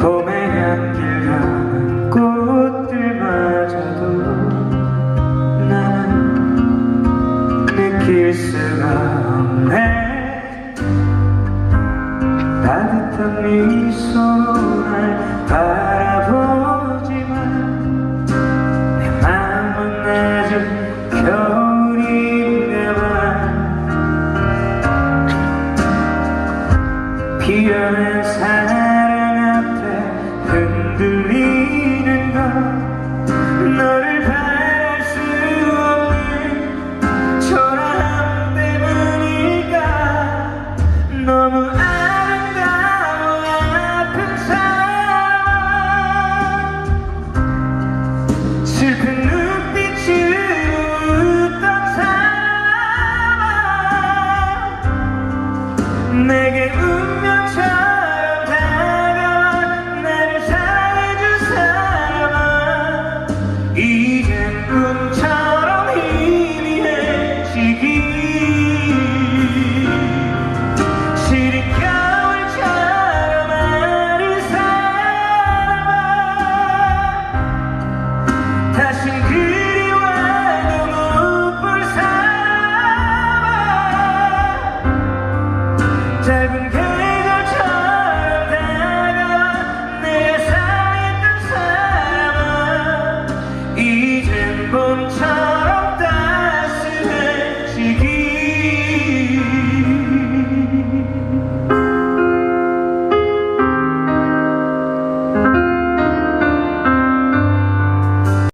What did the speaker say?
봄에한 길가는 꽃들마저도 나는 느낄 수가 없네. 따뜻한 미소 날 fear is 내게 운명처럼